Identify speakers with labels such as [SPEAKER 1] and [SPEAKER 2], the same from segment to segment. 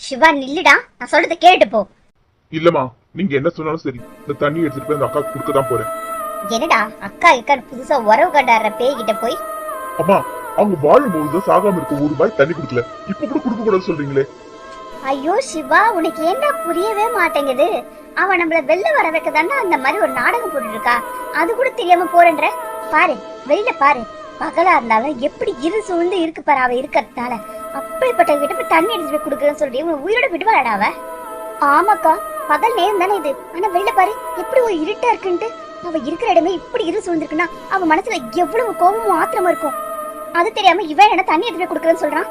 [SPEAKER 1] சிவா நில்லுடா. நான் சொல்றத கேட்டு போ.
[SPEAKER 2] இல்லம்மா நீங்க என்ன சொன்னாலும் சரி. இந்த தண்ணி எடுத்துட்டு போய் அந்த அக்காவுக்கு கொடுக்க தான் போறேன்.
[SPEAKER 1] என்னடா அக்கா இக்கா புதுசா உறவு கண்டாடுற பேய்கிட்ட போய்?
[SPEAKER 2] அம்மா அவங்க வாழும்போது தான் சாகாம இருக்க ஒரு ரூபாய் தண்ணி குடுக்கல. இப்ப கூட கொடுக்க கூடாது சொல்றீங்களே.
[SPEAKER 1] ஐயோ சிவா உனக்கு என்ன புரியவே மாட்டேங்குது? அவன் நம்மள வெளில வர வைக்க அந்த மாதிரி ஒரு நாடகம் போட்டுட்டு இருக்கா? அது கூட தெரியாம போறேன்ற. பாரு வெளியில பாரு. பகலா இருந்தாலும் எப்படி இரு சூழ்ந்து இருக்கு பாரு அவ இருக்கிறதுனால. அப்படிப்பட்ட கிட்ட போய் தண்ணி எடுத்துட்டு போய் கொடுக்குறேன்னு சொல்லி உன் உயிரோட விடுவாடா அவ? ஆமாக்கா பகல் நேரம் தானே இது. ஆனா வெளில பாரு எப்படி ஒரு இருட்டா இருக்குன்ட்டு. அவ இருக்கிற இடமே இப்படி இரு சூழ்ந்திருக்குன்னா அவ மனசுல எவ்வளவு கோபமும் ஆத்திரமும் இருக்கும். அது தெரியாம இவன் என்ன தண்ணி எடுத்துட்டு போய் கொடுக்குறேன்னு சொல்றான்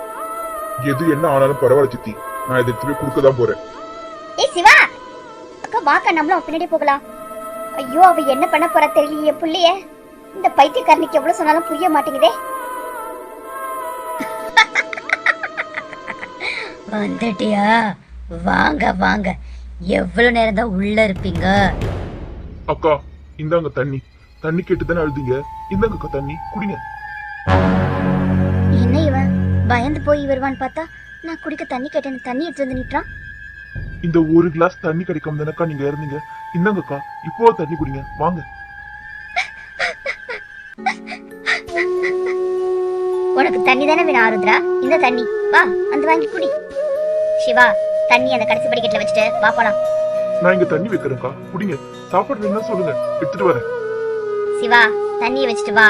[SPEAKER 2] எது என்ன ஆனாலும் பரவாயில்ல சித்தி. நான் இதை எடுத்து போய் கொடுக்க தான் போறேன்.
[SPEAKER 1] ஏய் சிவா! அக்கா வாக்கா நம்மளும் பின்னாடி போகலாம். ஐயோ அவ என்ன பண்ண போறா தெரியலையே புள்ளைய. இந்த பைத்தியக்காரனுக்கு எவ்வளவு சொன்னாலும் புரிய மாட்டேங்குதே.
[SPEAKER 3] வந்துட்டியா? வாங்க வாங்க. எவ்வளவு நேரம் தான் உள்ள இருப்பீங்க?
[SPEAKER 2] அக்கா இந்தாங்க தண்ணி. தண்ணி கேட்டு தானே அழுதீங்க. இந்தாங்க அக்கா தண்ணி. குடிங்க.
[SPEAKER 1] என்ன இவன் பயந்து போய் வருவான்னு பார்த்தா நான் குடிக்க தண்ணி கேட்டேன். தண்ணி எடுத்து வந்து நிட்டுறான்
[SPEAKER 2] இந்த ஒரு கிளாஸ் தண்ணி கிடைக்கும் தானக்கா நீங்க இறந்தீங்க. இந்தாங்க அக்கா இப்போ தண்ணி குடிங்க. வாங்க.
[SPEAKER 1] உனக்கு தண்ணி தானே வேணும் ஆருத்ரா? இந்த தண்ணி. வா வந்து வாங்கி குடி. சிவா தண்ணி அந்த கடைசி படிக்கட்டுல வச்சுட்டு வா போலாம்.
[SPEAKER 2] நான் இங்க தண்ணி வைக்கிறேன்க்கா. குடிங்க. சாப்பாடு வேணா சொல்லுங்க. எடுத்துட்டு வரேன்.
[SPEAKER 1] சிவா தண்ணியை வச்சுட்டு வா.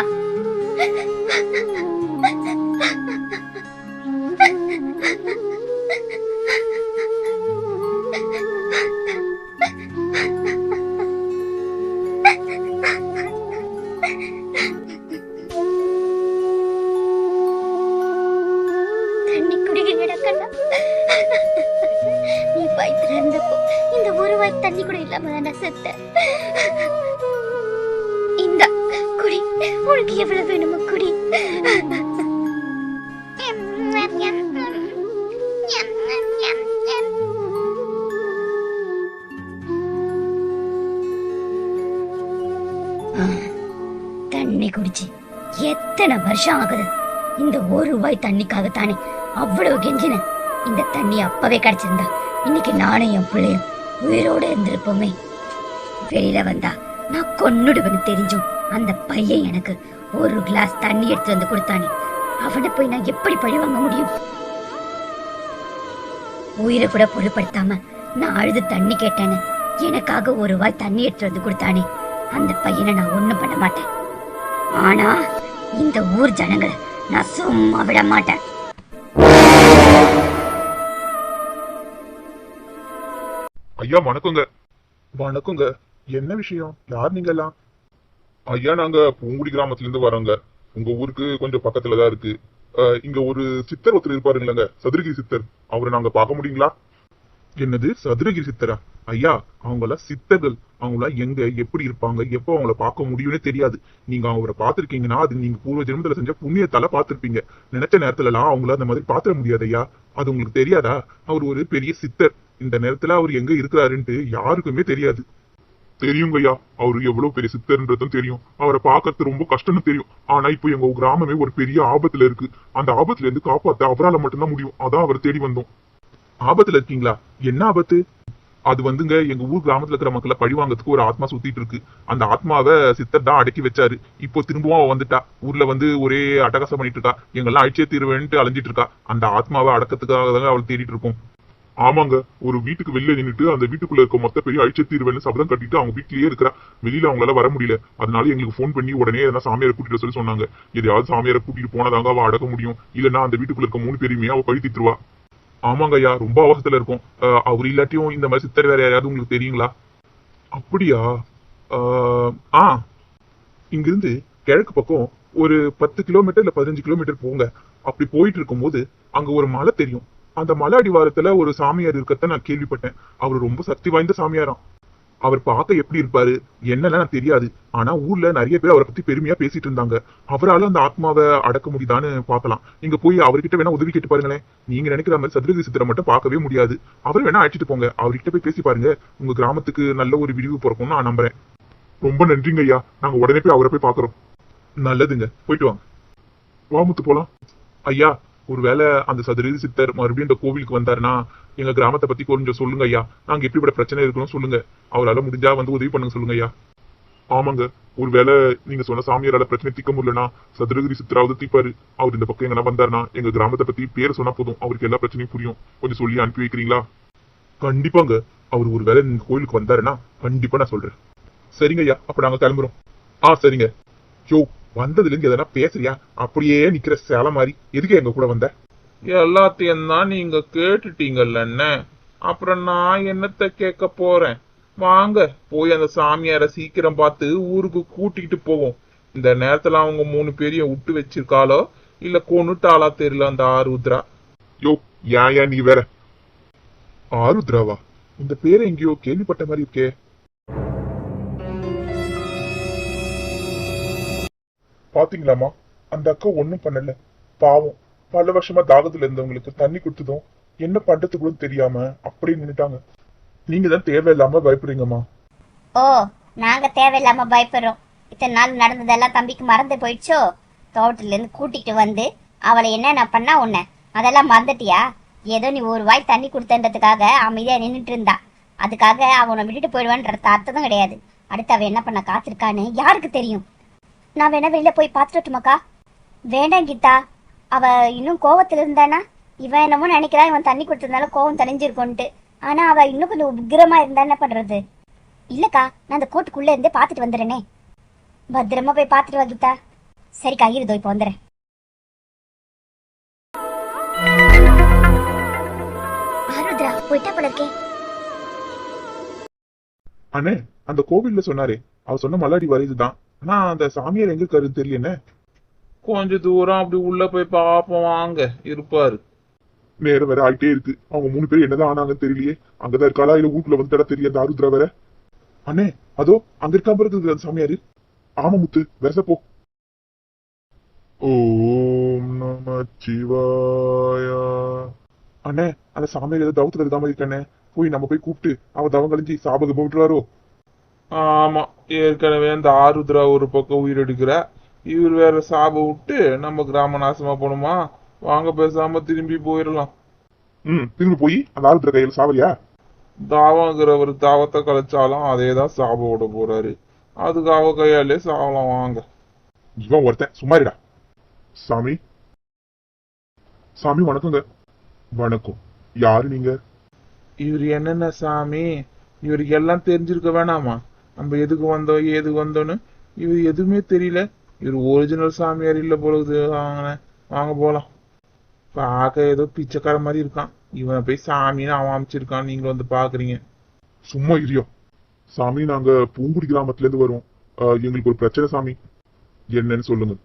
[SPEAKER 1] ஒரு கூட இல்லாம நான் செத்தேன் இந்த குடி. உனக்கு எவ்வளவு வேணுமோ குடி.
[SPEAKER 3] தண்ணி குடிச்சு எத்தனை வருஷம் ஆகுது? இந்த ஒரு ரூபாய் தண்ணிக்காகத்தானே அவ்வளவு கெஞ்சின. இந்த தண்ணி அப்பவே கிடைச்சிருந்தா. இன்னைக்கு நானும் என் பிள்ளையும் உயிரோட இருந்திருப்போமே. வெளியில வந்தா நான் கொன்னுடுவேன்னு தெரிஞ்சும் அந்த பையன் எனக்கு ஒரு கிளாஸ் தண்ணி எடுத்து வந்து கொடுத்தானே. அவனை போய் நான் எப்படி பழி வாங்க முடியும்? உயிரை கூட பொருட்படுத்தாம நான் அழுது தண்ணி கேட்டேன்னு எனக்காக ஒரு வாய் தண்ணி எடுத்து வந்து கொடுத்தானே. அந்த பையனை நான் ஒண்ணும் பண்ண மாட்டேன். ஆனா இந்த ஊர் ஜனங்களை நான் சும்மா விட மாட்டேன்.
[SPEAKER 2] ஐயா வணக்கங்க. வணக்கங்க. என்ன விஷயம்? யார் நீங்க எல்லாம் ஐயா நாங்க பூங்குடி கிராமத்துல இருந்து வரோங்க. உங்க ஊருக்கு கொஞ்சம் பக்கத்துல தான் இருக்கு இங்க ஒரு சித்தர் ஒருத்தர் இருப்பாருங்களங்க சதுரகிரி சித்தர். அவரை நாங்க பார்க்க முடியுங்களா? என்னது? சதுரகிரி சித்தரா? ஐயா அவங்களாம் சித்தர்கள். அவங்களாம் எங்க எப்படி இருப்பாங்க எப்போ அவங்கள பார்க்க முடியும்னே தெரியாது. நீங்க அவரை பார்த்திருக்கீங்கன்னா அது நீங்க பூர்வ ஜென்மத்துல செஞ்ச புண்ணியத்தால பார்த்திருப்பீங்க. நினைச்ச நேரத்துல எல்லாம் அவங்கள அந்த மாதிரி பாத்திர முடியாது ஐயா. அது உங்களுக்கு தெரியாதா? அவர் ஒரு பெரிய சித்தர். இந்த நேரத்துல அவர் எங்க இருக்கிறாருன்ட்டு யாருக்குமே தெரியாது. தெரியுங்கய்யா அவரு எவ்வளவு பெரிய சித்தர்ன்றதும் தெரியும். அவரை பார்க்கறது ரொம்ப கஷ்டம்னு தெரியும். ஆனா இப்போ எங்க கிராமமே ஒரு பெரிய ஆபத்துல இருக்கு. அந்த ஆபத்துல இருந்து காப்பாத்த அவரால மட்டும்தான் முடியும். அதான் அவர் தேடி வந்தோம். ஆபத்துல இருக்கீங்களா? என்ன ஆபத்து? அது வந்துங்க எங்க ஊர் கிராமத்துல இருக்கிற மக்களை பழி வாங்கறதுக்கு ஒரு ஆத்மா சுத்திட்டு இருக்கு. அந்த ஆத்மாவை சித்தர் தான் அடக்கி வச்சாரு. இப்போ திரும்பவும் அவ வந்துட்டா. ஊர்ல வந்து ஒரே அட்டகாசம் பண்ணிட்டு இருக்கா. எங்கெல்லாம் அழிச்சே தீர்வேன்ட்டு அலைஞ்சிட்டு இருக்கா. அந்த ஆத்மாவை அடக்கத்துக்காக தாங்க அவள் தேடிட்டு இருக்கோம். ஆமாங்க ஒரு வீட்டுக்கு வெளில நின்னுட்டு அந்த வீட்டுக்குள்ள இருக்க மொத்த பெரிய அழிச்ச தீர்வுன்னு சபதம் கட்டிட்டு அவங்க வீட்லயே இருக்கிறா. வெளியில அவங்களால வர முடியல. அதனால எங்களுக்கு ஃபோன் பண்ணி உடனே எதனா சாமியாரை கூட்டிட்டு சொல்லி சொன்னாங்க. எதையாவது சாமியாரை கூட்டிட்டு போனதாங்க அவ அடக்க முடியும். இல்லைன்னா அந்த வீட்டுக்குள்ள இருக்க மூணு பேருமே அவ பழி ஆமாங்க ஐயா ரொம்ப அவசரத்துல இருக்கும். அஹ், அவர் இல்லாட்டியும் இந்த மாதிரி சித்தர் வேற யாராவது உங்களுக்கு தெரியுங்களா? அப்படியா? ஆ. இங்கிருந்து கிழக்கு பக்கம் ஒரு பத்து கிலோமீட்டர் இல்ல பதினஞ்சு கிலோமீட்டர் போங்க. அப்படி போயிட்டு இருக்கும்போது அங்க ஒரு மலை தெரியும். அந்த மலை அடிவாரத்துல ஒரு சாமியார் இருக்கத்த நான் கேள்விப்பட்டேன். அவர் ரொம்ப சக்தி வாய்ந்த சாமியாராம். அவர் பார்க்க எப்படி இருப்பாரு என்னெல்லாம் எனக்கு தெரியாது. ஆனா ஊர்ல நிறைய பேர் அவரை பத்தி பெருமையா பேசிட்டு இருந்தாங்க. அவரால அந்த ஆத்மாவை அடக்க முடியுதான்னு பார்க்கலாம். நீங்க போய் அவர்கிட்ட வேணா உதவி கேட்டு பாருங்களேன். நீங்க நினைக்கிற மாதிரி சதுரதி சித்திரை மட்டும் பார்க்கவே முடியாது. அவர் வேணா அழைச்சிட்டு போங்க. அவர்கிட்ட போய் பேசி பாருங்க. உங்க கிராமத்துக்கு நல்ல ஒரு விரிவு பிறக்கும்னு நான் நம்புறேன். ரொம்ப நன்றிங்க ஐயா. நாங்க உடனே போய் அவரை போய் பாக்குறோம் நல்லதுங்க. போயிட்டு வாங்க. வாமுத்து போலாம். ஐயா ஒருவேளை அந்த சதுரகிரி சித்தர் மறுபடியும் இந்த கோவிலுக்கு வந்தாருன்னா எங்க கிராமத்தை பத்தி கொஞ்சம் சொல்லுங்க ஐயா. நாங்க எப்படிப்பட பிரச்சனை இருக்கணும் சொல்லுங்க. அவரால் முடிஞ்சா வந்து உதவி பண்ணுங்க சொல்லுங்க ஐயா. ஆமாங்க. ஒருவேளை நீங்க சொன்ன சாமியாரால பிரச்சனை தீர்க்க முடியலனா சதுரகிரி சித்தராவது தீப்பாரு அவர் இந்த பக்கம் எங்கன்னா வந்தாருன்னா எங்க கிராமத்தை பத்தி பேர் சொன்னா போதும். அவருக்கு எல்லா பிரச்சனையும் புரியும். கொஞ்சம் சொல்லி அனுப்பி வைக்கிறீங்களா? கண்டிப்பாங்க. அவர் ஒருவேளை நீங்க கோயிலுக்கு வந்தாருன்னா கண்டிப்பா நான் சொல்றேன். சரிங்க ஐயா. அப்ப நாங்க கிளம்புறோம். ஆ சரிங்க. யோ வந்ததுல இருந்து எதனா பேசுறியா? அப்படியே நிக்கிற சேலை மாதிரி. எதுக்கு எங்க கூட வந்த?
[SPEAKER 4] எல்லாத்தையும் தான் நீங்க கேட்டுட்டீங்கல்ல என்ன அப்புறம் நான் என்னத்த கேட்க போறேன்? வாங்க போய் அந்த சாமியார சீக்கிரம் பார்த்து ஊருக்கு கூட்டிகிட்டு போவோம். இந்த நேரத்துல அவங்க மூணு பேரையும் விட்டு வச்சிருக்காளோ? இல்ல கொன்னுட்டாளா தெரியல அந்த ஆருத்ரா?
[SPEAKER 2] யோ ஏன் ஏன் நீ வேற? ஆருத்ராவா? இந்த பேரை எங்கேயோ கேள்விப்பட்ட மாதிரி இருக்கே. பாத்தீங்களாமா அந்த அக்கா ஒண்ணும் பண்ணல. பாவம். பல வருஷமா தாகத்துல இருந்தவங்களுக்கு தண்ணி கொடுத்ததும் என்ன பண்றது கூட தெரியாம அப்படின்னு நின்னுட்டாங்க. நீங்க தான் தேவையில்லாம பயப்படுறீங்கம்மா.
[SPEAKER 1] ஓ நாங்க தேவையில்லாம பயப்படுறோம். இத்தனை நாள் நடந்ததெல்லாம் தம்பிக்கு மறந்து போயிடுச்சோ? தோட்டத்துல இருந்து கூட்டிட்டு வந்து அவளை என்னென்ன பண்ணா உன்ன? அதெல்லாம் மறந்துட்டியா? ஏதோ நீ ஒரு வாய் தண்ணி கொடுத்தன்றதுக்காக அமைதியா நின்றுட்டு இருந்தா. அதுக்காக அவனை விட்டுட்டு போயிடுவான்ற அர்த்தம் கிடையாது. அடுத்து அவ என்ன பண்ண காத்திருக்கான்னு யாருக்கு தெரியும்? நான் வேணா வெளியில போய் பார்த்துட்டுமாக்கா வேண்டாம் கீதா. அவ இன்னும் கோவத்துல இருந்தானா? இவன் என்னமோ நினைக்கிறான் இவன் தண்ணி கொடுத்ததுனால கோவம் தணிஞ்சிருக்கோன்ட்டு ஆனா அவ இன்னும் கொஞ்சம் உக்கிரமா இருந்தா என்ன பண்றது? இல்லக்கா நான் அந்த கோட்டுக்குள்ள இருந்தே பார்த்துட்டு வந்துடுறேனே. பத்திரமா போய் பார்த்துட்டு வா கீதா. சரிக்கா இருதோ இப்போ வந்துடுறேன். ஆருத்ரா போயிட்டா போல இருக்கே.
[SPEAKER 2] அண்ணே அந்த கோவில்ல சொன்னாரே. அவர் சொன்ன மல்லாடி வரையுதுதான். ஆனா அந்த சாமியார் எங்க இருக்காருன்னு தெரியல என்ன
[SPEAKER 4] கொஞ்ச தூரம் அப்படி உள்ள போய் பாப்போம். வாங்க இருப்பாரு.
[SPEAKER 2] நேரம் வேற ஆயிட்டே இருக்கு. அவங்க மூணு பேரும் என்னதான் ஆனாங்கன்னு தெரியலையே. அங்கதான் இருக்காளா? இல்ல வீட்டுல வந்து தட தெரியல அந்த ஆருத்ரா வேற? அண்ணே அதோ அங்க இருக்கா பிறகு அந்த சாமியாரு. ஆமா முத்து. வெரச போ. ஓம் நம சிவாயா. அண்ணே அந்த சாமியார் ஏதோ தவத்துல இருக்காம இருக்கண்ணே போய் நம்ம போய் கூப்பிட்டு அவ தவம் கழிஞ்சு சாபகம் விட்டுருவாரோ
[SPEAKER 4] ஆமா ஏற்கனவே அந்த ஆருத்ரா ஒரு பக்கம் உயிரெடுக்கிற. இவர் வேற சாப விட்டு நம்ம கிராம நாசமா போணுமா? வாங்க பேசாம திரும்பி போயிடலாம்
[SPEAKER 2] ம் திரும்பி போய் அந்த ஆருத்ரா கையில சாவரியா?
[SPEAKER 4] தாவங்கிறவர் தாவத்தை கலைச்சாலும் அதே தான் சாப விட போறாரு. அதுக்கு அவ கையாலே சாவலாம் வாங்க.
[SPEAKER 2] இவன் ஒருத்தன் சும்மாரிடா சாமி. சாமி வணக்கங்க. வணக்கம். யாரு நீங்க?
[SPEAKER 4] இவர் என்னென்ன சாமி? இவருக்கு எல்லாம் தெரிஞ்சிருக்க வேணாமா? நம்ம எதுக்கு வந்தோம் ஏதுக்கு வந்தோன்னு இவர் எதுவுமே தெரியல. இவர் ஒரிஜினல் சாமியார் இல்லை போல வாங்கின வாங்க போலாம். பார்க்க ஏதோ பிச்சைக்கார மாதிரி இருக்கான். இவனை போய் சாமின்னு அவன் அமைச்சிருக்கான். நீங்களும் வந்து பாக்குறீங்க
[SPEAKER 2] சும்மா இரியா சாமி நாங்க பூங்குடி கிராமத்துல இருந்து வருவோம் எங்களுக்கு ஒரு பிரச்சனை சாமி. என்னன்னு சொல்லுங்க.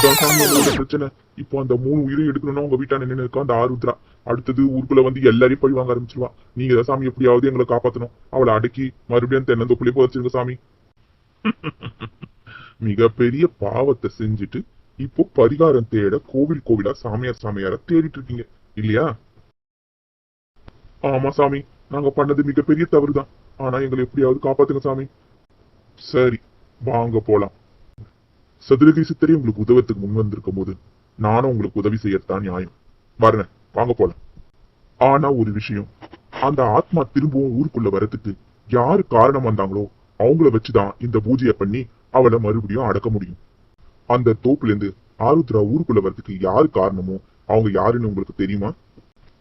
[SPEAKER 2] பிரச்சனை? இப்போ அந்த மூணு உயிரை எடுக்கணும்னா உங்க வீட்டான நின்று இருக்கா அந்த ஆருத்ரா. அடுத்தது ஊருக்குள்ள வந்து எல்லாரையும் பழி வாங்க ஆரம்பிச்சிருவா. நீங்க தான் சாமி எப்படியாவது எங்களை காப்பாத்தணும். அவளை அடக்கி மறுபடியும் தென்னந்தோப்புலயே புதைச்சிருங்க சாமி. மிகப்பெரிய பாவத்தை செஞ்சுட்டு இப்போ பரிகாரம் தேட கோவில் கோவிலா சாமியார் சாமியார தேடிட்டு இருக்கீங்க. இல்லையா? ஆமா சாமி. நாங்க பண்ணது மிகப்பெரிய தவறுதான். ஆனா எங்களை எப்படியாவது காப்பாத்துங்க சாமி. சரி வாங்க போலாம். சதுரகிரி சித்தரே உங்களுக்கு உதவத்துக்கு முன் வந்திருக்கும் போது நானும் உங்களுக்கு உதவி செய்யத்தான் நியாயம். வரேன் வாங்க போலாம். ஆனா ஒரு விஷயம். அந்த ஆத்மா திரும்பவும் ஊருக்குள்ள வரத்துக்கு யாரு காரணம் வந்தாங்களோ அவங்கள வச்சுதான் இந்த பூஜையை பண்ணி அவளை மறுபடியும் அடக்க முடியும். அந்த தோப்புல இருந்து ஆருத்ரா ஊருக்குள்ள வரதுக்கு யாரு காரணமோ அவங்க யாருன்னு உங்களுக்கு தெரியுமா?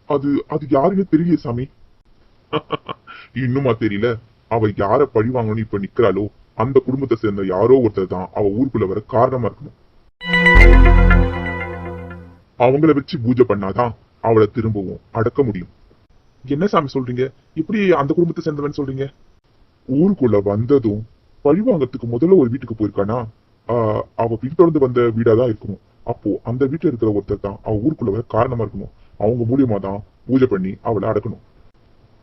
[SPEAKER 2] அது அது யாருன்னு தெரியல சாமி. இன்னுமா தெரியல? அவ யார பழி வாங்கணும்னு இப்ப நிக்கிறாளோ அந்த குடும்பத்தை சேர்ந்த யாரோ ஒருத்தர் தான் அவ ஊருக்குள்ள வர காரணமா இருக்கணும். அவங்கள வச்சு பூஜை பண்ணாதான் அவளை திரும்பவும் அடக்க முடியும். என்ன சாமி சொல்றீங்க? இப்படி அந்த குடும்பத்தை சேர்ந்தவன் சொல்றீங்க? ஊருக்குள்ள வந்ததும் பழிவாங்கறதுக்கு முதல்ல ஒரு வீட்டுக்கு போயிருக்கானா? ஆஹ் அவ பின்தொடர்ந்து வந்த வீடாதான் இருக்கணும் அப்போ அந்த வீட்டுல இருக்கிற ஒருத்தர் தான் அவ ஊருக்குள்ள வர காரணமா இருக்கணும். அவங்க மூலியமா தான் பூஜை பண்ணி அவளை அடக்கணும்.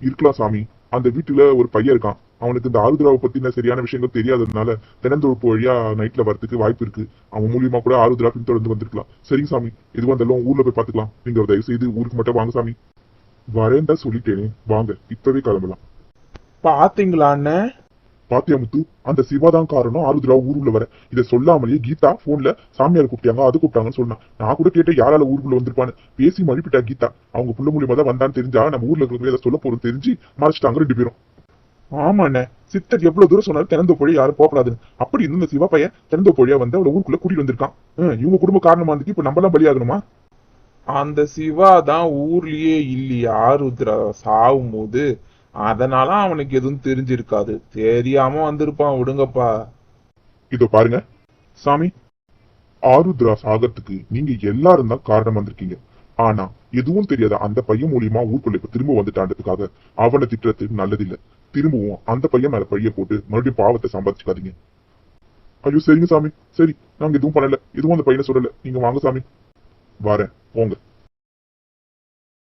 [SPEAKER 2] இருக்கலாம் சாமி? அந்த வீட்டுல ஒரு பையன் இருக்கான். அவனுக்கு இந்த ஆருத்ராவை பத்தின சரியான விஷயங்கள் தெரியாததுனால தினந்தொழுப்பு வழியா நைட்ல வரதுக்கு வாய்ப்பு இருக்கு. அவன் மூலியமா கூட ஆருத்ரா பின்தொடர்ந்து வந்திருக்கலாம். சரிங்க சாமி. எதுவா இருந்தாலும் ஊர்ல போய் பாத்துக்கலாம் நீங்க தயவு செய்து ஊருக்கு மட்டும் வாங்க சாமி. வரேன் தான் சொல்லிட்டேனே. வாங்க இப்பவே கிளம்பலாம்.
[SPEAKER 4] பாத்தீங்களா
[SPEAKER 2] பாத்தியமுத்து அந்த சிவாதான் காரணம் ஆருத்ரா ஊருக்குள்ள வர. இதை சொல்லாமலேயே கீதா போன்ல சாமியார் கூப்பிட்டாங்க அது கூப்பிட்டாங்கன்னு சொன்னா நான் கூட கேட்டேன் யாரால ஊருக்குள்ள வந்திருப்பான்னு. பேசி மழுப்பிட்டா கீதா. அவங்க புள்ள மூலியமா தான் வந்தான்னு தெரிஞ்சா நம்ம ஊர்ல இருக்கிற ஏதாவது சொல்ல போறது தெரிஞ்சு மறைச்சிட்டாங்க ரெண்டு பேரும். ஆமாண்ணே சித்தர் எவ்வளவு தூரம் சொன்னாலும் திறந்த பொழி யாரும் போகக்கூடாதுன்னு. அப்படி இருந்த சிவா பையன் திறந்த பொழியா வந்து அவளை ஊருக்குள்ள கூட்டிட்டு வந்திருக்கான். இவங்க குடும்ப காரணமா இருந்துக்கு இப்ப நம்மளாம் பலியாகணுமா?
[SPEAKER 4] அந்த சிவா தான் ஊர்லயே இல்லையா ருத்ரா சாவும் போது அதனால அவனுக்கு எதுவும் தெரிஞ்சிருக்காது. தெரியாம வந்திருப்பான் விடுங்கப்பா.
[SPEAKER 2] இதோ பாருங்க. சாமி ஆருத்ரா சாகத்துக்கு நீங்க எல்லாரும் தான் காரணம் வந்திருக்கீங்க. ஆனா எதுவும் தெரியாத அந்த பையன் மூலியமா ஊருக்குள்ள இப்ப திரும்ப வந்துட்டான்றதுக்காக அவனை திட்டுறது நல்லதில்ல. திரும்பவும் அந்த பையன் மேல பழிய போட்டு மறுபடியும் பாவத்தை சம்பாதிச்சுக்காதீங்க. ஐயோ சரிங்க சாமி. சரி நாங்க எதுவும் பண்ணல. எதுவும் அந்த பையனை சொல்லல. நீங்க வாங்க சாமி. வரேன். போங்க.